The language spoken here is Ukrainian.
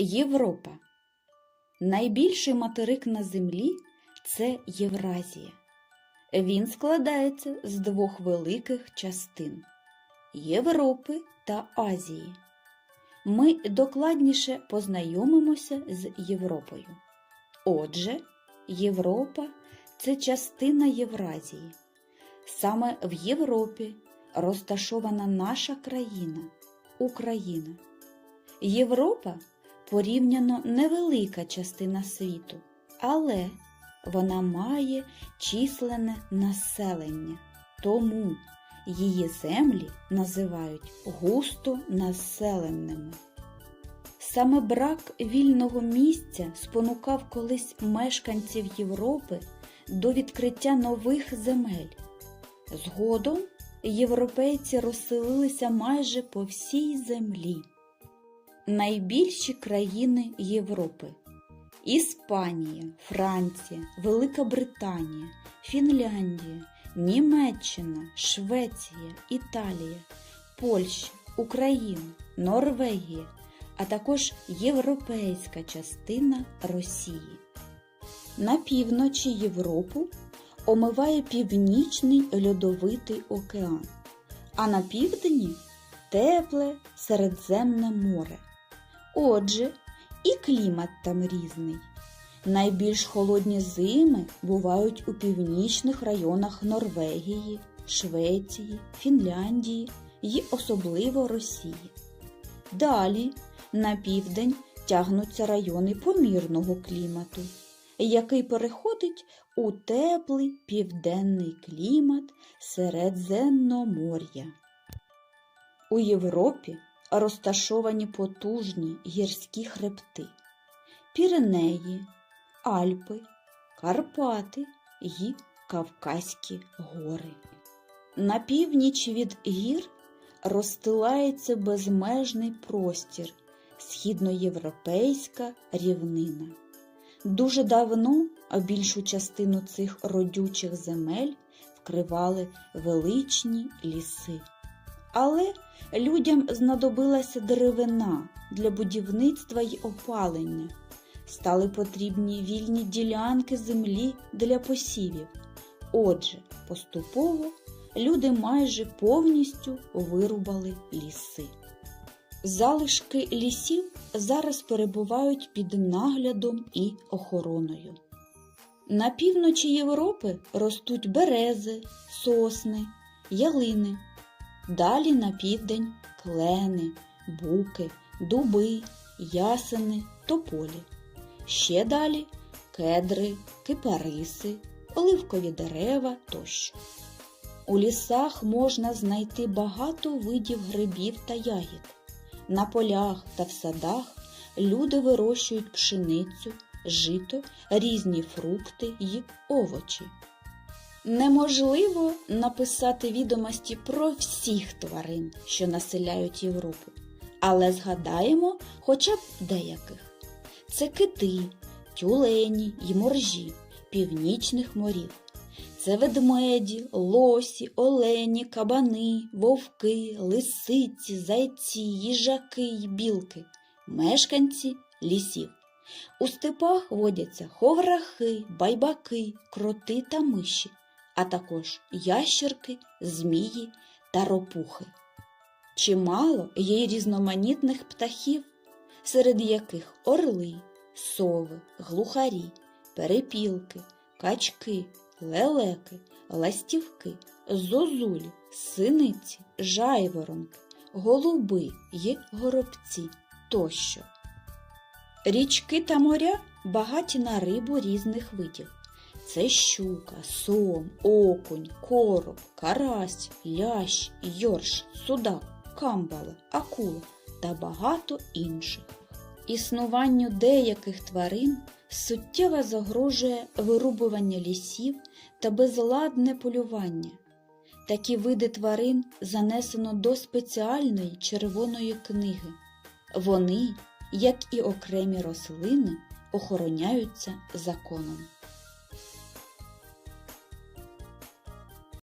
Європа. Найбільший материк на землі це Євразія. Він складається з двох великих частин Європи та Азії. Ми докладніше познайомимося з Європою. Отже, Європа це частина Євразії. Саме в Європі розташована наша країна Україна. Європа порівняно невелика частина світу, але вона має численне населення, тому її землі називають густо населеними. Саме брак вільного місця спонукав колись мешканців Європи до відкриття нових земель. Згодом європейці розселилися майже по всій землі. Найбільші країни Європи Іспанія, Франція, Велика Британія, Фінляндія, Німеччина, Швеція, Італія, Польща, Україна, Норвегія, а також європейська частина Росії. На півночі Європу омиває Північний льодовитий океан, а на півдні тепле Середземне море. Отже, і клімат там різний. Найбільш холодні зими бувають у північних районах Норвегії, Швеції, Фінляндії і особливо Росії. Далі на південь тягнуться райони помірного клімату, який переходить у теплий південний клімат Середземномор'я. У Європі розташовані потужні гірські хребти, Піренеї, Альпи, Карпати і Кавказькі гори. На північ від гір розстилається безмежний простір, східноєвропейська рівнина. Дуже давно більшу частину цих родючих земель вкривали величні ліси. Але людям знадобилася деревина для будівництва й опалення. Стали потрібні вільні ділянки землі для посівів. Отже, поступово люди майже повністю вирубали ліси. Залишки лісів зараз перебувають під наглядом і охороною. На півночі Європи ростуть берези, сосни, ялини. Далі на південь клени, буки, дуби, ясени, тополі. Ще далі кедри, кипариси, оливкові дерева тощо. У лісах можна знайти багато видів грибів та ягід. На полях та в садах люди вирощують пшеницю, жито, різні фрукти й овочі. Неможливо написати відомості про всіх тварин, що населяють Європу, але згадаємо хоча б деяких: це кити, тюлені й моржі північних морів. Це ведмеді, лосі, олені, кабани, вовки, лисиці, зайці, їжаки й білки, мешканці лісів. У степах водяться ховрахи, байбаки, кроти та миші, а також ящерки, змії та ропухи. Чимало є й різноманітних птахів, серед яких орли, сови, глухарі, перепілки, качки, лелеки, ластівки, зозулі, синиці, жайворонки, голуби й горобці тощо. Річки та моря багаті на рибу різних видів. Це щука, сом, окунь, короб, карась, лящ, йорш, судак, камбала, акула та багато інших. Існуванню деяких тварин суттєво загрожує вирубування лісів та безладне полювання. Такі види тварин занесено до спеціальної червоної книги. Вони, як і окремі рослини, охороняються законом.